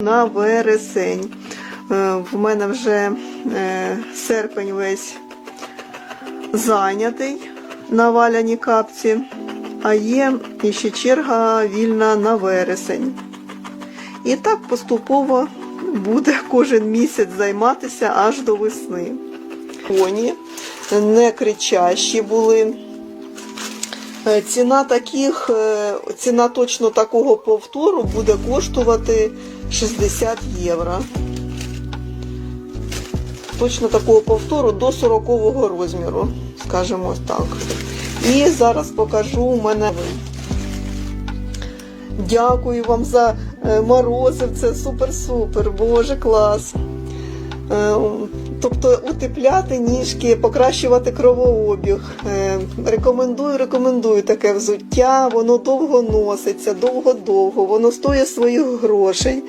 на вересень. Е, В мене вже е, серпень весь зайнятий на валяні капці, а є ще черга вільна на вересень. І так поступово буде кожен місяць займатися аж до весни. Коні не кричащі були. Е, Ціна таких, е, ціна точно такого повтору буде коштувати 60 євро. Точно такого повтору до 40 розміру, скажімо так. І зараз покажу у мене. Дякую вам за е, морозив, це супер-супер, боже клас. Е, Тобто утепляти ніжки, покращувати кровообіг. Е, Рекомендую, рекомендую таке взуття. Воно довго носиться, довго-довго, воно стоїть своїх грошей.